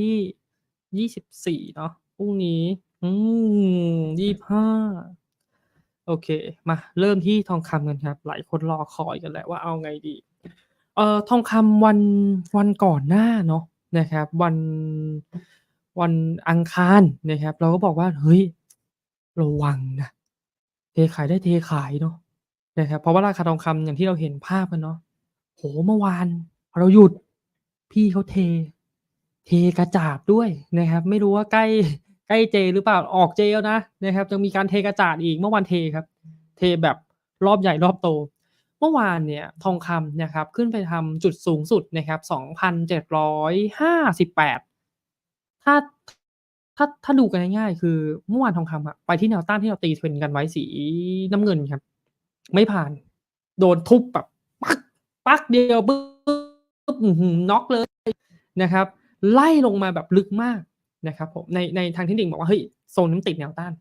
ที่24เนาะพรุ่งนี้ อืม25โอเค มาเริ่มที่ทองคำกันครับ หลายคนรอคอยกันแหละว่าเอาไงดี เอ่อทองคำวันวันก่อนหน้าเนาะนะครับ วันวันอังคารนะครับ เราก็บอกว่าเฮ้ยระวังนะเทขายได้เทขายเนาะนะครับเพราะว่าราคาทองคำอย่างที่เราเห็นภาพกันเนาะโอ้โฮเมื่อวานเราหยุดพี่เขาเท เทกระจาดด้วยนะครับ ไม่รู้ว่าใกล้ใกล้เจหรือเปล่าออกเจแล้วนะนะครับยังมีการเทกระจาดอีกเมื่อวานเทครับ เทแบบรอบใหญ่รอบโต เมื่อวานเนี่ยทองคำนะครับขึ้นไปทำจุดสูงสุดนะครับ2,758 ถ้าถ้าถ้าดูกันง่ายๆ คือเมื่อวานทองคำอะไปที่แนวต้านที่เราตี Trend กันไว้สีน้ำเงินครับ ไม่ผ่าน โดนทุบแบบปักปักเดียวปึ๊บน็อกเลยนะครับ ไล่ลงมาแบบลึกมากนะครับผมในในทางเทคนิคบอกว่าเฮ้ยโซนนี้นติดแนวต้าน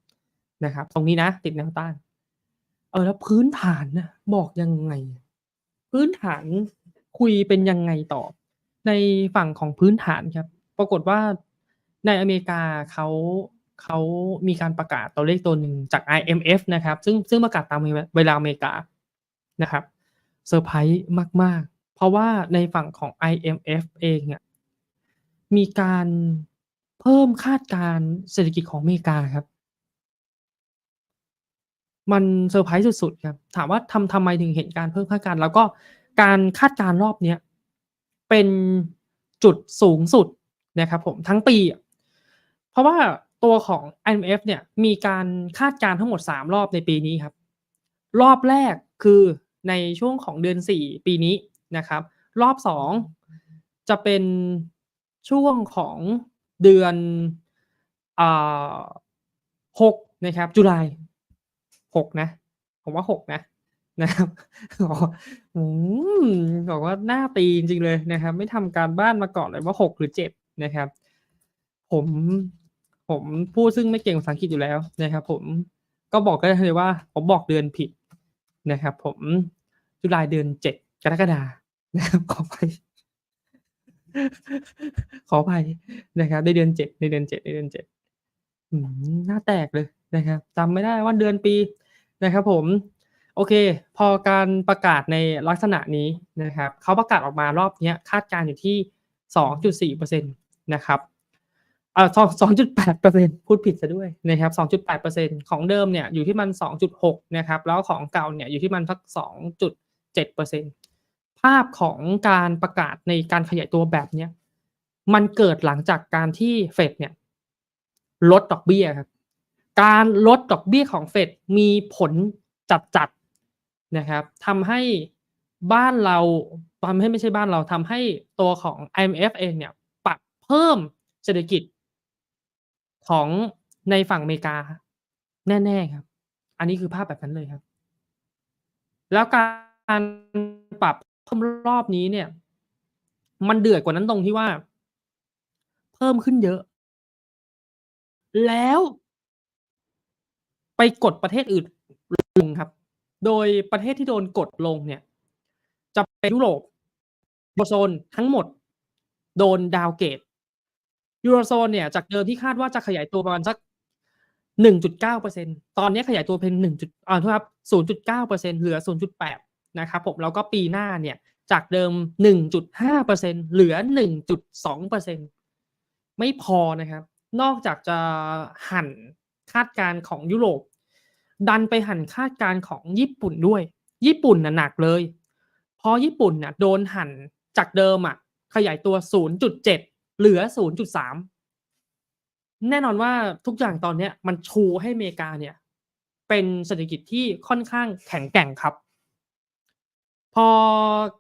นะครับ ตรงนี้นะติดแนวต้าน เออแล้วพื้นฐานนะบอกยังไง พื้นฐานคุยเป็นยังไงต่อ ในฝั่งของพื้นฐานครับ ปรากฏว่าในอเมริกาเขาเขามีการประกาศตัวเลขตัวหนึ่งจาก IMF นะครับ ซึ่งซึ่งประกาศตามเวลาอเมริกานะครับเซอร์ไพรส์มาก ๆ เพราะว่าในฝั่งของ IMF เองอะ มีการเพิ่มคาดการณ์เศรษฐกิจของอเมริกาครับ มันเซอร์ไพรส์สุดๆครับ ถามว่าทำทำไมถึงเห็นการเพิ่มคาดการณ์แล้วก็การคาดการณ์รอบเนี้ยเป็นจุดสูงสุดนะครับผมทั้งปี เพราะว่าตัวของ IMF เนี่ยมีการคาดการณ์ทั้งหมด 3 รอบในปีนี้ครับ รอบแรกคือในช่วงของเดือน 4 ปีนี้นะครับ รอบ 2 จะเป็น ช่วงของเดือนอ6นะครับ จุลาย6นะ ผมว่า6นะนะครับอ๋ออืมบอกว่าหน้าตีจริงเลยนะครับ ไม่ทำการบ้านมาก่อนเลยว่า6หรือ7นะครับ ผมผมพูดซึ่งไม่เก่งภาษาอังกฤษอยู่แล้วนะครับ ผมก็บอกได้เลยว่า ผมบอกเดือนผิดนะครับ ผมจุลายเดือน7กรกฎานะครับขออภัย ขออภัยนะครับในเดือน7ในเดือน7ในเดือน7อืมหน้าแตกเลยนะครับจำไม่ได้ว่าเดือนปีนะครับ ผม โอเค พอการประกาศในลักษณะนี้นะครับเขาประกาศออกมารอบนี้คาดการณ์อยู่ที่2.4%นตนะครับอ่า2 2.8%พูดผิดเสียด้วยนะครับ2.8%ของเดิมเนี่ยอยู่ที่มัน2.6นะครับ แล้วของเก่าเนี่ยอยู่ที่มันสัก2.7% ภาพของการประกาศในการขยายตัวแบบเนี้ยมันเกิดหลังจากการที่เฟดเนี่ย ลดดอกเบี้ยครับ การลดดอกเบี้ยของเฟดมีผลจัดๆนะครับทำให้บ้านเราทำให้ไม่ใช่บ้านเราทำให้ตัวของ IMF เองเนี่ยปรับเพิ่มเศรษฐกิจของในฝั่งอเมริกา แน่ๆครับ อันนี้คือภาพแบบนั้นเลยครับ แล้วการปรับ รอบนี้เนี่ย มันเดือดกว่านั้นตรงที่ว่า เพิ่มขึ้นเยอะ แล้วไปกดประเทศอื่นลงครับ โดยประเทศที่โดนกดลงเนี่ย จะเป็นยุโรปยูโรโซนทั้งหมด โดนดาวเกรดยูโรโซนเนี่ย จากเดิมที่คาดว่าจะขยายตัวประมาณสัก 1.9%ตอนนี้ขยายตัวเป็น1จุดอ่าครับ0.9%เหลือ 0.8 นะครับผมแล้วก็ปีหน้าเนี่ยจากเดิม 1.5%เหลือ 1.2%ไม่พอนะครับ นอกจากจะหั่นคาดการณ์ของยุโรป ดันไปหั่นคาดการณ์ของญี่ปุ่นด้วย ญี่ปุ่นน่ะหนักเลยพราะญี่ปุ่นน่ะโดนหั่นจากเดิมอะขยายตัว 0.7 เหลือ 0.3 แน่นอนว่าทุกอย่างตอนนี้มันชูให้อเมริกาเนี่ยเป็นเศรษฐกิจที่ค่อนข้างแข็งแกร่งครับ พอ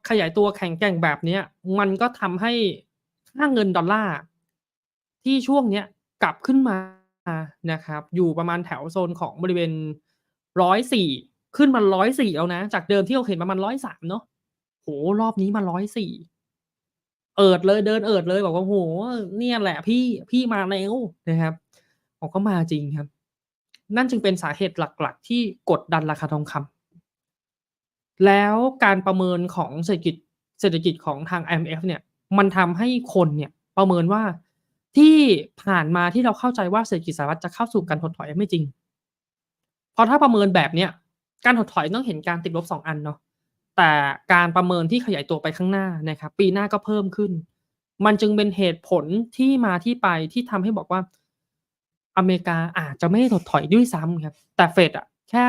ขยายตัวแข็งแกร่งแบบเนี้ย มันก็ทำให้ค่าเงินดอลลาร์ที่ช่วงเนี้ยกลับขึ้นมานะครับ อยู่ประมาณแถวโซนของบริเวณ104ขึ้นมา104แล้วนะ จากเดิมที่เราเห็นประมาณ103เนาะโอ้รอบนี้มา104เอิดเลยเดินเอิดเลยบอกว่าโอ้โฮเนี่ยแหละพี่พี่มาแล้วนะครับอ๋อก็มาจริงครับ นั่นจึงเป็นสาเหตุหลัก ๆ ที่กดดันราคาทองคำ แล้วการประเมินของเศรษฐกิจเศรษฐกิจของทาง IMF เนี่ยมันทำให้คนเนี่ยประเมินว่าที่ผ่านมาที่เราเข้าใจว่าเศรษฐกิจสหรัฐจะเข้าสู่การถดถอยไม่จริง เพราะถ้าประเมินแบบเนี้ยการถดถอยต้องเห็นการติดลบ2อันเนาะแต่การประเมินที่ขยายตัวไปข้างหน้านะครับปีหน้าก็เพิ่มขึ้น มันจึงเป็นเหตุผลที่มาที่ไปที่ทำให้บอกว่า อเมริกาอาจจะไม่ถดถอยด้วยซ้ำครับแต่เฟดอะแค่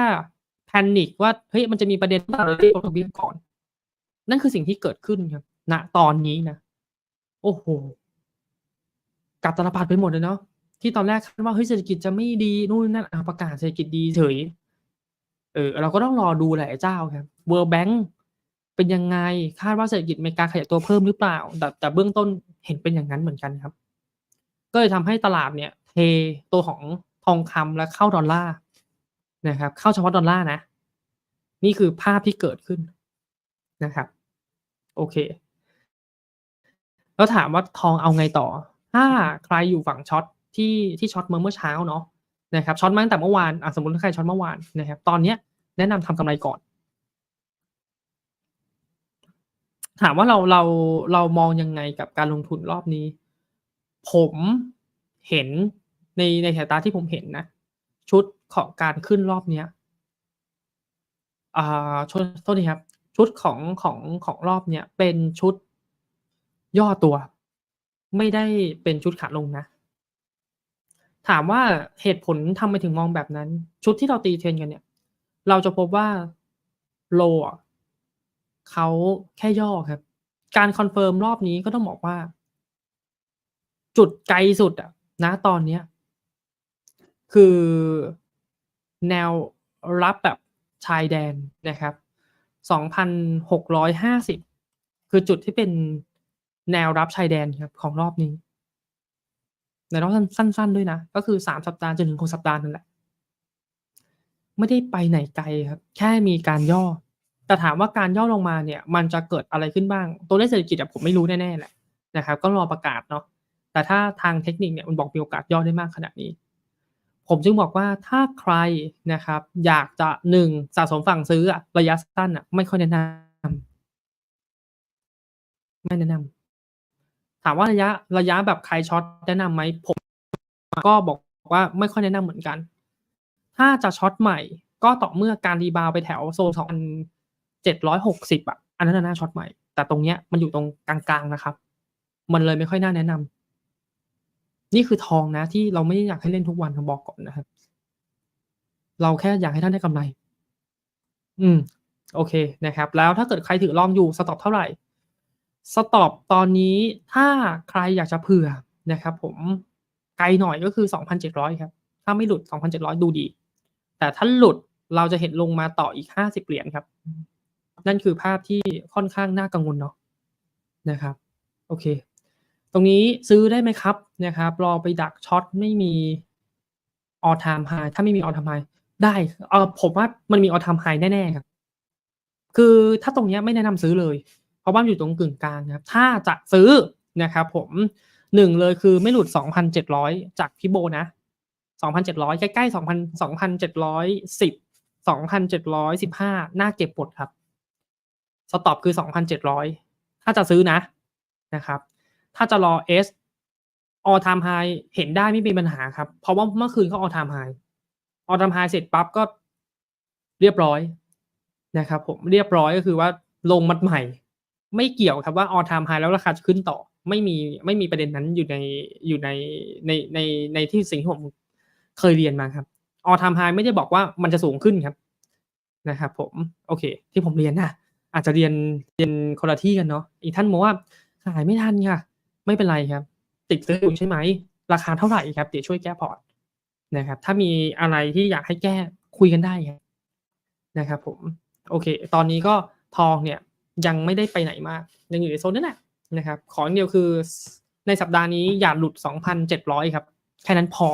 panic ว่าเฮ้ยมันจะมีประเด็นเราเรียกลดดอกเบี้ยก่อน นั่นคือสิ่งที่เกิดขึ้นครับณตอนนี้นะ โอ้โฮกลับตลปัตรไปหมดเลยเนาะที่ตอนแรกคาดว่าเฮ้ยเศรษฐกิจจะไม่ดีนู่นนั่นประกาศเศรษฐกิจดีเฉยเออเราก็ต้องรอดูแหลายเจ้าครับ World Bank เป็นยังไงคาดว่าเศรษฐกิจอเมริกาขยายตัวเพิ่มหรือเปล่า แต่แต่เบื้องต้นเห็นเป็นอย่างนั้นเหมือนกันครับ ก็เลยทำให้ตลาดเนี่ย เทตัวของทองคำและเข้าดอลลาร์ นะครับ เข้าเฉพาะดอลลาร์นะ นี่คือภาพที่เกิดขึ้นนะครับ โอเค แล้วถามว่าทองเอาไงต่อ ถ้าใครอยู่ฝั่งช็อตที่ที่ช็อตเมื่อเมื่อเช้าเนาะนะครับช็อตมาตั้งแต่เมื่อวานอะสมมติถ้าใครช็อตเมื่อวานนะครับ ตอนเนี้ยแนะนำทำกำไรก่อน ถามว่าเราเราเรามองยังไงกับการลงทุนรอบนี้ ผมเห็นในในสายตาที่ผมเห็นนะ ชุด ของการขึ้นรอบเนี้ยอ่าโทษโทษทีครับ ชุดของของของรอบเนี้ยเป็นชุดย่อตัว ไม่ได้เป็นชุดขาลงนะ ถามว่าเหตุผลทำไมถึงมองแบบนั้น ชุดที่เราตีเทรนกันเนี่ย เราจะพบว่า low อะเขาแค่ย่อครับ การคอนเฟิร์มรอบนี้ก็ต้องบอกว่า จุดไกลสุดอะณตอนเนี้ย คือ แนวรับแบบชายแดนนะครับ 2,650 คือจุดที่เป็นแนวรับชายแดนครับของรอบนี้ ในรอบสั้นสั้น ๆ ด้วยนะ ก็คือ 3 สัปดาห์จนถึง6สัปดาห์นั่นแหละ ไม่ได้ไปไหนไกลครับ แค่มีการย่อ แต่ถามว่าการย่อลงมาเนี่ย มันจะเกิดอะไรขึ้นบ้าง ตัวเลขเศรษฐกิจผมไม่รู้แน่ๆแหละนะครับ ก็รอประกาศเนาะ แต่ถ้าทางเทคนิคเนี่ยมันบอกมีโอกาสย่อได้มากขนาดนี้ ผมจึงบอกว่าถ้าใครนะครับอยากจะ1สะสมฝั่งซื้ออะระยะสั้นน่ะไม่ค่อยแนะนำไม่แนะนำถามว่าระยะระยะแบบใครช็อตแนะนำไหมผมก็บอกว่าไม่ค่อยแนะนำเหมือนกัน ถ้าจะช็อตใหม่ก็ต่อเมื่อการรีบาวไปแถวโซน2,760อยหกสิบอะอันนั้นน่ะน่าช็อตใหม่ แต่ตรงเนี้ยมันอยู่ตรงกลางๆนะครับ มันเลยไม่ค่อยน่าแนะนำ นี่คือทองนะที่เราไม่ได้อยากให้เล่นทุกวันผมบอกก่อนนะครับ เราแค่อยากให้ท่านได้กำไร อืม โอเคนะครับ แล้วถ้าเกิดใครถือลองอยู่สต็อปเท่าไหร่สต็อปตอนนี้ถ้าใครอยากจะเผื่อนะครับ ผมไกลหน่อยก็คือ 2,700 ครับ ถ้าไม่หลุด 2,700 ดูดี แต่ถ้าหลุดเราจะเห็นลงมาต่ออีก 50 เหรียญครับ นั่นคือภาพที่ค่อนข้างน่ากังวลเนาะนะครับ โอเค ตรงนี้ซื้อได้ไหมครับ นะครับรอไปดักช็อตไม่มี all time high ถ้าไม่มี all time high ได้เออผมว่ามันมี all time high แน่ๆครับ คือถ้าตรงเนี้ยไม่แนะนำซื้อเลย เพราะว่าอยู่ตรงกึ่งกลางครับ ถ้าจะซื้อนะครับผม1เลยคือไม่หลุด 2,700 จากพี่โบนะ 2,700 ใกล้ๆ 2,000 2,710 2,715 น่าเก็บหมดครับ สต็อปคือ 2,700 ถ้าจะซื้อนะนะครับ ถ้าจะรอ S all time high เห็นได้ไม่มีปัญหาครับ เพราะว่าเมื่อคืนก็ all time high all time high เสร็จปั๊บก็เรียบร้อยนะครับผมเรียบร้อยก็คือว่าลงมัดใหม่ ไม่เกี่ยวครับว่า all time high แล้วราคาจะขึ้นต่อ ไม่มีไม่มีประเด็นนั้นอยู่ในอยู่ในในในในที่สิ่งที่ผมเคยเรียนมาครับ all time high ไม่ได้บอกว่ามันจะสูงขึ้นครับนะครับผมโอเค ที่ผมเรียนนะอาจจะเรียนเรียนคนละที่กันเนาะอีกท่านบอกว่าขายไม่ทันค่ะ ไม่เป็นไรครับ ติดซื้ออยู่ใช่ไหม ราคาเท่าไหร่ครับ เดี๋ยวช่วยแก้พอร์ตนะครับ ถ้ามีอะไรที่อยากให้แก้คุยกันได้ครับนะครับผมโอเค ตอนนี้ก็ทองเนี่ยยังไม่ได้ไปไหนมากยังอยู่ในโซนนั้นแหละนะครับ ขออย่างเดียวคือในสัปดาห์นี้อย่าหลุด 2,700 ครับ แค่นั้นพอ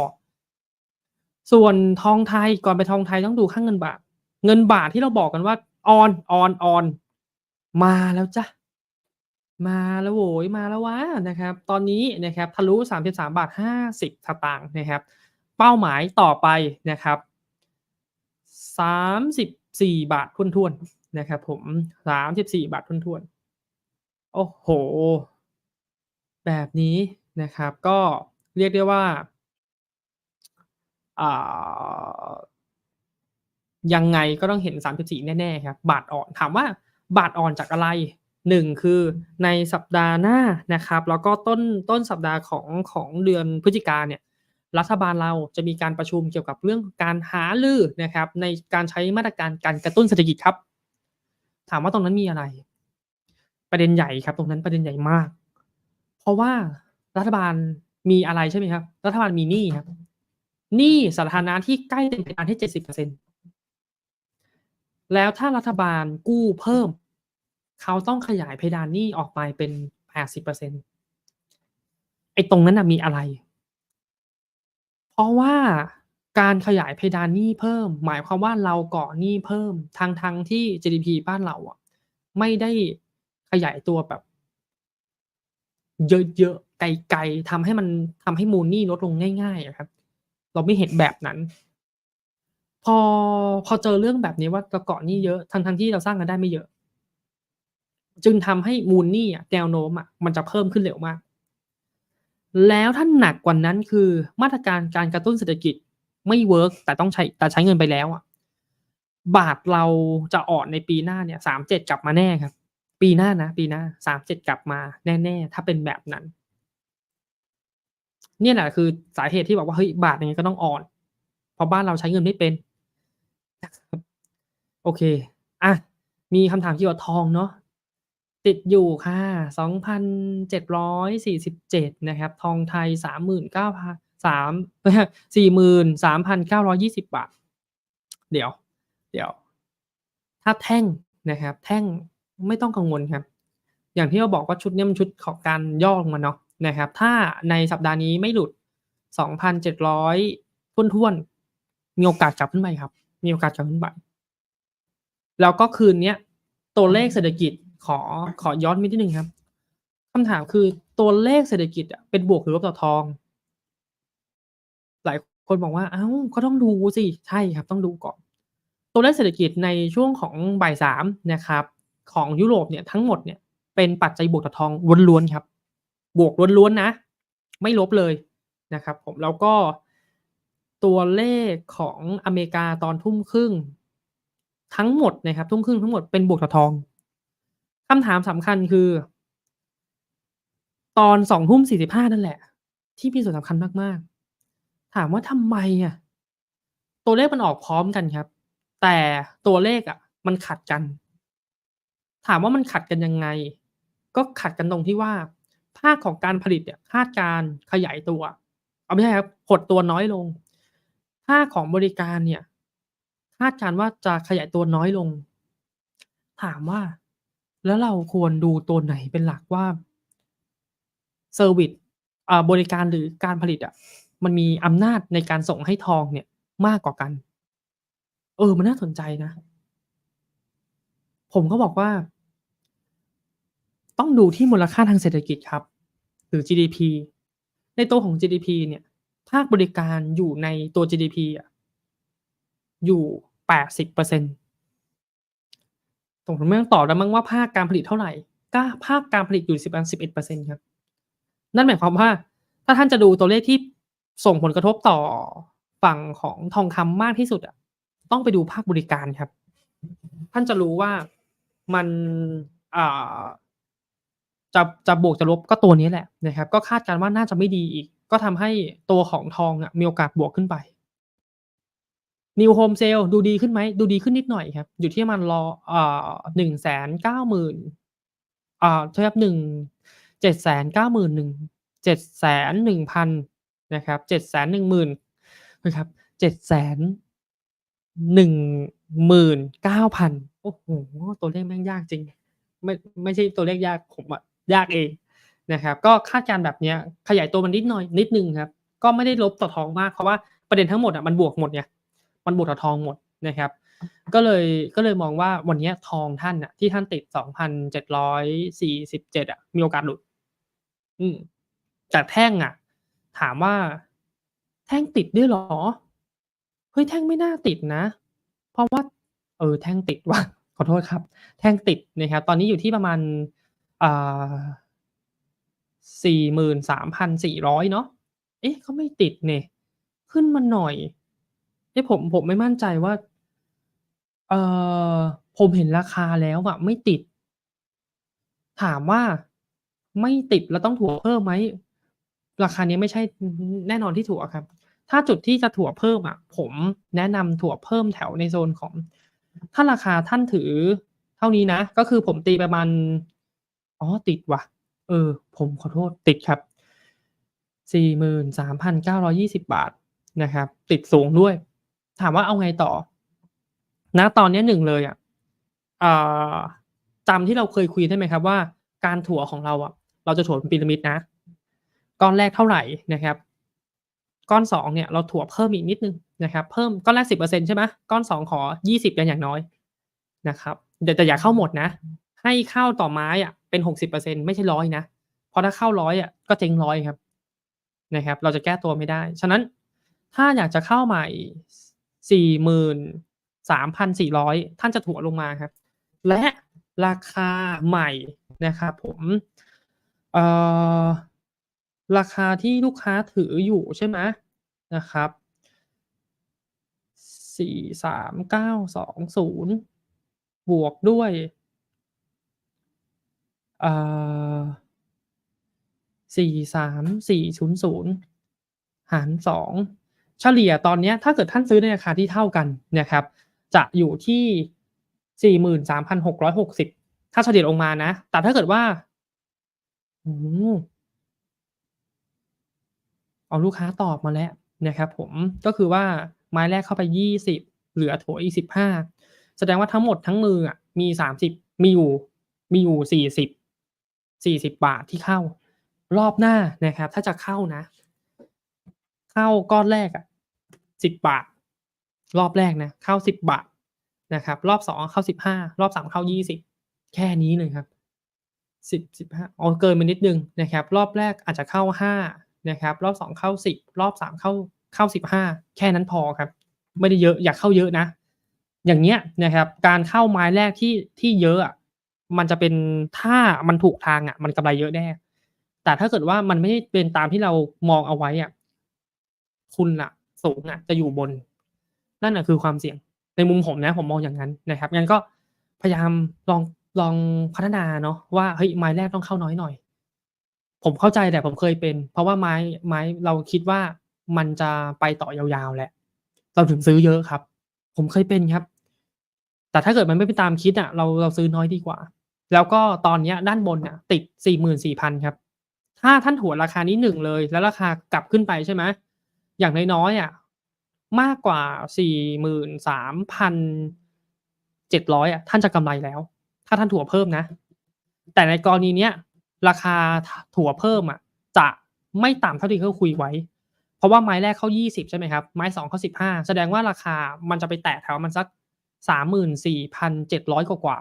ส่วนทองไทยก่อนไปทองไทยต้องดูค่าเงินบาท เงินบาทที่เราบอกกันว่า on on on มาแล้วจ้ะ มาแล้วโหยมาแล้ววะนะครับ ตอนนี้นะครับทะลุ 33.50สตางค์นะครับ เป้าหมายต่อไปนะครับ 34 บาทถ้วนๆนะครับผม 34 บาทถ้วนๆโอ้โฮแบบนี้นะครับ ก็เรียกได้ว่าอ่ายังไงก็ต้องเห็น 3.4 แน่ ๆ ครับ บาทอ่อนถามว่าบาทอ่อนจากอะไร 1คือในสัปดาห์หน้านะครับ แล้วก็ต้นต้นสัปดาห์ของของเดือนพฤศจิกาเนี่ยรัฐบาลเราจะมีการประชุมเกี่ยวกับเรื่องการหารือนะครับในการใช้มาตรการการกระตุ้นเศรษฐกิจครับ ถามว่าตรงนั้นมีอะไร ประเด็นใหญ่ครับ ตรงนั้นประเด็นใหญ่มาก เพราะว่ารัฐบาลมีอะไรใช่ไหมครับ รัฐบาลมีหนี้ครับหนี้สาธารณะที่ใกล้เต็มเพดานที่70%แล้วถ้ารัฐบาลกู้เพิ่ม เขาต้องขยายเพดานหนี้ออกไปเป็น80%ไอ้ตรงนั้นนะมีอะไร เพราะว่าการขยายเพดานหนี้เพิ่ม หมายความว่าเราก่อหนี้เพิ่มทั้งที่ GDP บ้านเราอะไม่ได้ขยายตัวแบบ เยอะๆ ไกลๆทำให้มันทำให้มูลหนี้ลดลงง่ายๆอะครับ เราไม่เห็นแบบนั้น พอพอเจอเรื่องแบบนี้ว่าเราเกาะหนี้เยอะทั้งที่เราสร้างรายได้ไม่เยอะ จึงทำให้มูลหนี้อะแนวโน้มอะมันจะเพิ่มขึ้นเร็วมาก แล้วถ้าหนักกว่านั้นคือมาตรการการกระตุ้นเศรษฐกิจไม่เวิร์กแต่ต้องใช้แต่ใช้เงินไปแล้วอะบาทเราจะอ่อนในปีหน้าเนี่ย37กลับมาแน่ครับ ปีหน้านะ ปีหน้า37กลับมาแน่ๆ ถ้าเป็นแบบนั้น เนี่ยแหละคือสาเหตุที่บอกว่าเฮ้ยบาทยังไงก็ต้องอ่อน เพราะบ้านเราใช้เงินไม่เป็น โอเคอะมีคำถามเกี่ยวกับทองเนาะ ติดอยู่ค่ะ 2,747 นะครับ ทองไทย 39,000 3 43,920 บาท เดี๋ยว เดี๋ยว ถ้าแท่งนะครับ แท่งไม่ต้องกังวลครับ อย่างที่เราบอกว่าชุดเนี้มันชุดของการย่อลงมาเนาะนะครับ ถ้าในสัปดาห์นี้ไม่หลุด 2,700ถ้วนๆ มีโอกาสกลับขึ้นไปครับ มีโอกาสกลับขึ้นไป แล้วก็คืนนี้ตัวเลขเศรษฐกิจ ขอขอย้อนนิดหนึ่งครับคำถามคือตัวเลขเศรษฐกิจอะเป็นบวกหรือลบต่อทอง หลายคนบอกว่าเอ้าก็ต้องดูสิใช่ครับ ต้องดูก่อน ตัวเลขเศรษฐกิจในช่วงของบ่าย3นะครับ ของยุโรปเนี่ยทั้งหมดเนี่ยเป็นปัจจัยบวกต่อทองล้วนๆครับ บวกล้วนๆนะ ไม่ลบเลยนะครับ ผมแล้วก็ตัวเลขของอเมริกาตอนทุ่มครึ่ง ทั้งหมดนะครับ ทุ่มครึ่งทั้งหมดเป็นบวกต่อทอง คำถามสำคัญคือ ตอน20:45นั่นแหละ ที่มีส่วนสำคัญมากๆ ถามว่าทำไมอะ ตัวเลขมันออกพร้อมกันครับ แต่ตัวเลขอะ มันขัดกัน ถามว่ามันขัดกันยังไง ก็ขัดกันตรงที่ว่า ภาคของการผลิตเนี่ยคาดการขยายตัว เอ๋อไม่ใช่ครับหดตัวน้อยลง ภาคของบริการเนี่ยคาดการว่าจะขยายตัวน้อยลง ถามว่า แล้วเราควรดูตัวไหนเป็นหลักว่าเซอร์วิซอ่าบริการหรือการผลิตอะมันมีอำนาจในการส่งให้ทองเนี่ยมากกว่ากัน เออ มันน่าสนใจนะ ผมก็บอกว่า ต้องดูที่มูลค่าทางเศรษฐกิจครับ หรือ GDP ในตัวของ GDP เนี่ย ภาคบริการอยู่ในตัว GDP อะ อยู่ 80%ผมไม่ต้องตอบแล้วมั้งว่าภาคการผลิตเท่าไหร่ก็ภาคการผลิตอยู่สิบอันสิบเอ็ดเปอระมาณ11%ครับ นั่นหมายความว่า ถ้าท่านจะดูตัวเลขที่ส่งผลกระทบต่อฝั่งของทองคำมากที่สุดอะ ต้องไปดูภาคบริการครับ ท่านจะรู้ว่ามันอ่าจะจะบวกจะลบก็ตัวนี้แหละนะครับ ก็คาดการณ์ว่าน่าจะไม่ดีอีก ก็ทำให้ตัวของทองอะมีโอกาสบวกขึ้นไป New Home Sale ดูดีขึ้นไหม?ดูดีขึ้นนิดหน่อยครับ อยู่ที่ประมาณรออ่า190,000อ่าโทษครับ1 791,000 710,000นนะครับ710,000นะครับ719,000โอ้โฮตัวเลขแม่งยากจริง ไม่ไม่ใช่ตัวเลขยากผมอะยากเองนะครับ ก็คาดการณ์แบบเนี้ยขยายตัวมานิดหน่อยนิดหนึ่งครับ ก็ไม่ได้ลบต่อท้องมากเพราะว่าประเด็นทั้งหมดอะมันบวกหมดไง มันบวกต่อทองหมดนะครับ ก็เลยก็เลยมองว่าวันนี้ทองท่านน่ะที่ท่านติด2,747อยสี่สิบเจ็ดอะมีโอกาสหลุด อืมแต่แท่งอะถามว่าแท่งติดด้วยหรอ?เฮ้ยแท่งไม่น่าติดนะ เพราะว่า เออ แท่งติดว่ะขอโทษครับ แท่งติดนะครับ ตอนนี้อยู่ที่ประมาณอ่า43,400เนาะ เอ๊ะก็ไม่ติดเนี่ย ขึ้นมาหน่อย เอ๊ะผมผมไม่มั่นใจว่า เอ่อผมเห็นราคาแล้วอะไม่ติด ถามว่าไม่ติดแล้วต้องถั่วเพิ่มไหม?ราคานี้ไม่ใช่แน่นอนที่ถั่วครับ ถ้าจุดที่จะถั่วเพิ่มอะผมแนะนำถั่วเพิ่มแถวในโซนของ ถ้าราคาท่านถือเท่านี้นะ ก็คือผมตีประมาณอ๋อติดว่ะ เออ ผมขอโทษติดครับ 43,920 บาทนะครับ ติดสูงด้วย ถามว่าเอาไงต่อ?ณตอนนี้ย1เลยอะอ่าจำที่เราเคยคุยได้ไหมครับว่า การถั่วของเราอะ เราจะถัวเป็นพีระมิดนะ ก้อนแรกเท่าไหร่นะครับ ก้อน2เนี่ยเราถั่วเพิ่มอีกนิดหนึ่งนะครับ เพิ่มก้อนแรก10%ใช่ไหมก้อน2ขอ20เป็นอย่างน้อยนะครับแต่แต่อย่าเข้าหมดนะ ให้เข้าต่อไม้อะเป็น60%ไม่ใช่100นะเพราะถ้าเข้า100อะก็เจ๊ง100ครับนะครับ เราจะแก้ตัวไม่ได้ ฉะนั้นถ้าอยากจะเข้าใหม่ สี่หมื่นสามพันสี่ร้อยท่านจะถัวลงมาครับ และราคาใหม่นะครับผมเอ่อราคาที่ลูกค้าถืออยู่ใช่ไหมนะครับสี่สามเก้าสองศูนย์บวกด้วยสี่สามสี่ศูนย์ศูนย์หารสอง เฉลี่ยตอนนี้ถ้าเกิดท่านซื้อในราคาที่เท่ากันนะครับ จะอยู่ที่ 43,660 ถ้าเฉลี่ยลงมานะ แต่ถ้าเกิดว่าโอ้โฮอ๋อลูกค้าตอบมาแล้วนะครับผมก็คือว่าไม้แรกเข้าไป 20 เหลือถัวอีก 15 แสดงว่าทั้งหมดทั้งมืออะมี 30 มีอยู่มีอยู่ 40 40 บาทที่เข้า รอบหน้านะครับ ถ้าจะเข้านะ ข้าก้อนแรกอะ10บบาท รอบแรกนะเข้า10บบาทนะครับ รอบ2เข้า15รอบ3เข้า20แค่นี้เลยครับ10 15อ๋อเกินไปนิดนึงนะครับ รอบแรกอาจจะเข้า5นะครับ รอบ2เข้า10รอบ3เข้าเข้า15แค่นั้นพอครับ ไม่ได้เยอะอย่าเข้าเยอะนะ อย่างเงี้ยนะครับ การเข้าไม้แรกที่ที่เยอะอะมันจะเป็นถ้ามันถูกทางอะ มันกำไรเยอะแน่แต่ถ้าเกิดว่ามันไม่ได้เป็นตามที่เรามองเอาไว้อะ คุณน่ะสูงอะจะอยู่บน นั่นน่ะคือความเสี่ยง ในมุมผมนะผมมองอย่างงั้นนะครับงั้นก็พยายามลองลองพัฒนาเนาะว่าเฮ้ยไม้แรกต้องเข้าน้อยหน่อย ผมเข้าใจแหละผมเคยเป็น เพราะว่าไม้ไม้เราคิดว่ามันจะไปต่อยาวๆแหละ เราถึงซื้อเยอะครับ ผมเคยเป็นครับ แต่ถ้าเกิดมันไม่เป็นตามคิดอะเราเราซื้อน้อยดีกว่า แล้วก็ตอนเนี้ยด้านบนน่ะ ติด44,000ครับ ถ้าท่านถัวราคานี้1เลย แล้วราคากลับขึ้นไปใช่ไหม อย่างน้อยๆอะมากกว่า43,700อะท่านจะกำไรแล้ว ถ้าท่านถั่วเพิ่มนะ แต่ในกรณีเนี้ยราคาถถัวเพิ่มอะจะไม่ต่ำเท่าที่เขาคุยไว้ เพราะว่าไม้แรกเข้า20ใช่ไหมครับ ไม้2เขาสิบห้าแสดงว่าราคามันจะไปแตะแถวประมาณสัก34,700กว่า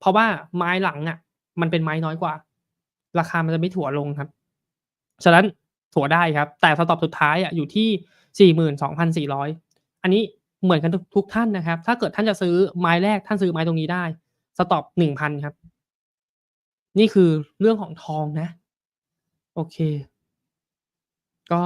เพราะว่าไม้หลังอะมันเป็นไม้น้อยกว่า ราคามันจะไม่ถั่วลงครับ ฉะนั้น ถัวได้ครับ แต่สต็อปสุดท้ายอะอยู่ที่ 42,400 อันนี้เหมือนกันทุกทุกท่านนะครับ ถ้าเกิดท่านจะซื้อไม้แรกท่านซื้อไม้ตรงนี้ได้ สต็อป1,000 ครับ นี่คือเรื่องของทองนะ โอเค ก็